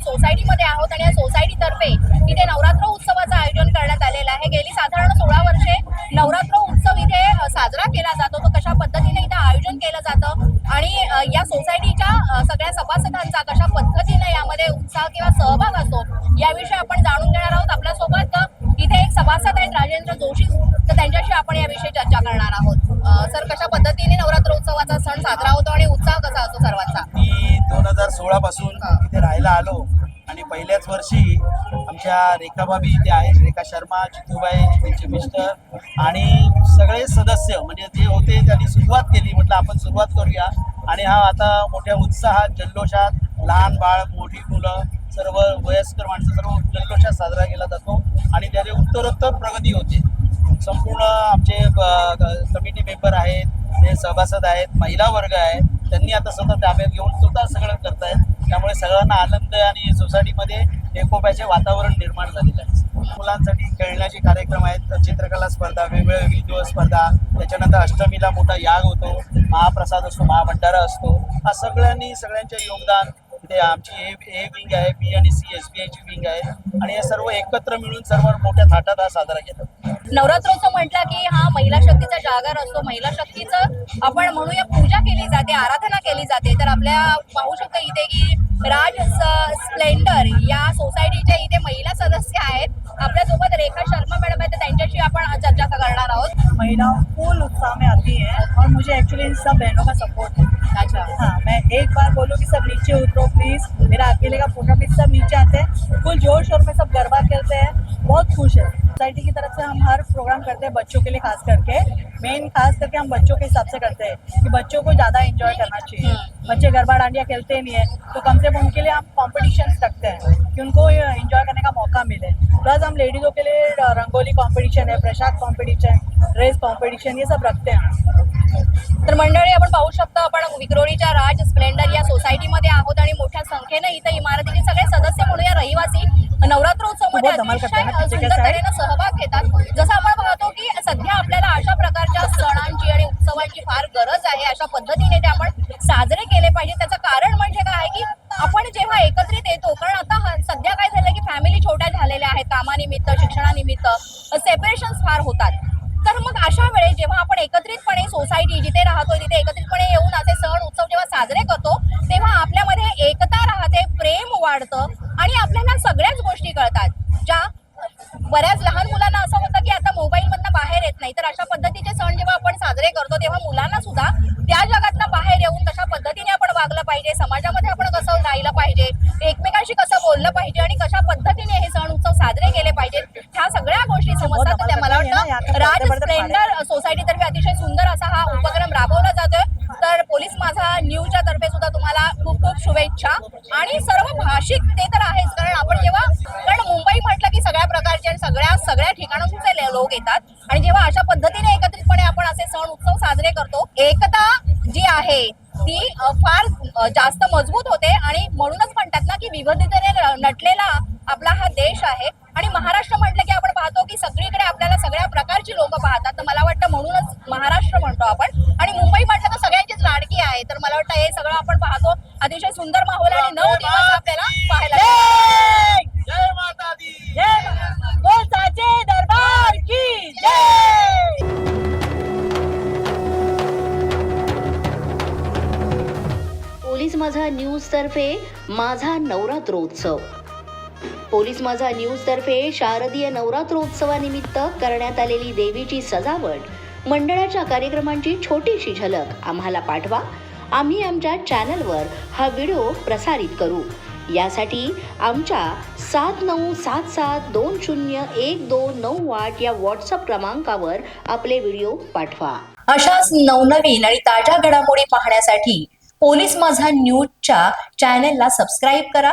सोसायटीमध्ये आहोत आणि या सोसायटीतर्फे इथे नवरात्र उत्सवाचं आयोजन करण्यात आलेलं आहे. गेली साधारण सोळा वर्षे नवरात्र उत्सव इथे साजरा केला जातो तो कशा पद्धतीने इथे आयोजन केलं जातं आणि या सोसायटीच्या सगळ्या सभासदांचा कशा पद्धतीने यामध्ये उत्साह किंवा सहभाग असतो याविषयी आपण जाणून घेणार आहोत आपल्यासोबत. इथे एक सभासद आहेत राजेंद्र जोशी. तर त्यांच्याशी आपण याविषयी चर्चा करणार आहोत. सर कशा पद्धतीने नवरात्र उत्सवाचा सण साजरा होतो आणि उत्साह कसा सोळा पासून इथे राहायला आलो. आणि पहिल्याच वर्षी आमच्या रेखाबाबी इथे आहेत. रेखा शर्मा जितूबाई त्यांचे मिस्टर आणि सगळे सदस्य म्हणजे जे होते त्यांनी सुरुवात केली. म्हटलं आपण सुरुवात करूया. आणि हा आता मोठ्या उत्साहात जल्लोषात लहान बाळ मोठी मुलं सर्व वयस्कर माणसं सर्व जल्लोषात साजरा केला जातो. आणि त्याचे उत्तरोत्तर प्रगती होते. संपूर्ण आमचे कमिटी मेंबर आहेत. ते सभासद आहेत. महिला वर्ग आहेत त्यांनी आता स्वतः ताब्यात घेऊन सुद्धा सगळं करतायत. त्यामुळे सगळ्यांना आनंद आणि सोसायटीमध्ये एकोप्याचे वातावरण निर्माण झालेलं आहे. मुलांसाठी खेळण्याचे कार्यक्रम आहेत. चित्रकला स्पर्धा वेगवेगळ्या व्हिडिओ स्पर्धा त्याच्यानंतर अष्टमीला मोठा याग होतो. महाप्रसाद असतो महाभंडारा असतो. हा सगळ्यांनी सगळ्यांचे योगदान ते आमची ए ए विंग आहे बी आणि सी एस बी आयची विंग आहे. आणि हे सर्व एकत्र मिळून सर्व मोठ्या थाटात हा साजरा केला. नवरात्रोत्सव म्हटला की हा जागर असतो महिला शक्तीचं आपण म्हणूया पूजा केली जाते आराधना केली जाते. तर आपल्या पाहू शकतो इथे की राज स्प्लेंडर या सपोर्ट है अच्छा हाँ मैं एक बार बोलूँ कि सब नीचे उतरो प्लीज़ मेरा अकेले का प्रोग्राम इस सब नीचे आते हैं। फुल ज़ोर शोर में सब गरबा खेलते हैं। बहुत खुश है। सोसाइटी की तरफ़ से हम हर प्रोग्राम करते हैं बच्चों के लिए, खास करके। मेन खास करके हम बच्चों के हिसाब से करते हैं कि बच्चों को ज़्यादा एंजॉय करना चाहिए। बच्चे गरबा डांडिया खेलते नहीं है तो कम से कम उनके लिए हम कॉम्पिटिशन रखते हैं कि उनको एंजॉय करने का मौका मिले। प्लस हम लेडीज़ों के लिए रंगोली कॉम्पिटिशन है, प्रसाद कॉम्पिटिशन ड्रेस कॉम्पिटिशन ये सब रखते हैं। तर मंडळी आपण पाहू शकतो आपण विक्रोळीच्या राज स्प्लेंडर या सोसायटीमध्ये आहोत आणि मोठ्या संख्येने इथे इमारतीचे सगळे सदस्य म्हणूया रहिवासी नवरात्रोत्सवमध्ये बहुत धमाल करते हैं ना, अतिशय सुंदर. तऱ्हेने सहभाग घेतात. जसं आपण पाहतो की सध्या आपल्याला अशा प्रकारच्या सणांची आणि उत्सवांची फार गरज आहे. अशा पद्धतीने ते आपण साजरे केले पाहिजे. त्याचं कारण म्हणजे काय आहे की आपण जेव्हा एकत्रित येतो कारण आता सध्या काय झालं की फॅमिली छोट्या झालेल्या आहेत. कामानिमित्त शिक्षणानिमित्त सेपरेशन फार होतात. तर मग अशा वेळेस जेव्हा आपण एकत्रितपणे सोसायटी जिथे राहतो तिथे एकत्रितपणे येऊन असे सण उत्सव जेव्हा साजरे करतो तेव्हा आपल्यामध्ये एकता राहते प्रेम वाढतं आणि आपल्याला सगळ्याच गोष्टी कळतात. ज्या बऱ्याच लहान मुलांना असं होतं की आता मोबाईल मधनं बाहेर येत नाही. तर अशा पद्धतीचे सण जेव्हा आपण साजरे करतो तेव्हा मुलांना सुद्धा त्या जगातनं बाहेर येऊन कशा पद्धतीने आपण वागलं पाहिजे. समाजामध्ये आपण कसं राहिलं पाहिजे? एकमेकांशी कसं बोललं पाहिजे? आणि कशा पद्धतीने हे सण उत्सव साजरे केले पाहिजेत? ह्या सगळ्या गोष्टी समजतात तर त्या मला वाटतं राज स्प्लेंडर सोसायटीतर्फे अतिशय सुंदर असा हा उपक्रम राबवला जातोय. तर पोलीस माझा न्यूजच्या तर्फे सुद्धा तुम्हाला खूप खूप शुभेच्छा. आणि सर्व भाषिक ते तर आहेच कारण आपण जेव्हा कारण मुंबई म्हटलं की सगळ्या प्रकारचे आणि सगळ्या सगळ्या ठिकाणांचे लोक येतात. आणि जेव्हा अशा पद्धतीने एकत्रितपणे आपण असे सण उत्सव साजरे करतो एकता जी आहे ती फार जास्त मजबूत होते. आणि म्हणूनच म्हणतात ना की विविधतेने नटलेला आपला हा देश आहे. आणि महाराष्ट्र म्हटलं की आपण पाहतो की सगळीकडे आपल्याला सगळ्या लोक पाहतात. तर मला वाटतं म्हणूनच महाराष्ट्र म्हणतो आपण. आणि मुंबई म्हटलं तर सगळ्यांचीच लाडकी आहे. तर मला वाटतं हे सगळं आपण पाहतो. अतिशय सुंदर माहोल आणि नऊ दिवस आपल्याला पाहायला मिळतात. जय माता दी. जय बोल साचे दरबार की जय! पोलीस माझा न्यूज तर्फे माझा नवरात्रोत्सव. पोलीस माझा न्यूज तर्फे शारदीय नवरात्रोत्सवानिमित्त करण्यात आलेली देवीची सजावट मंडळाच्या कार्यक्रमांची छोटीशी झलक आम्हाला पाठवा. आम्ही आमच्या चॅनलवर हा व्हिडिओ प्रसारित करू. यासाठी आमच्या सात नऊ सात सात दोन शून्य एक दोन नऊ आठ या व्हॉट्सअप क्रमांकावर आपले व्हिडिओ पाठवा. अशाच नवनवीन आणि ताज्या घडामोडी पाहण्यासाठी पोलीस माझा न्यूजच्या चॅनेलला सबस्क्राईब करा.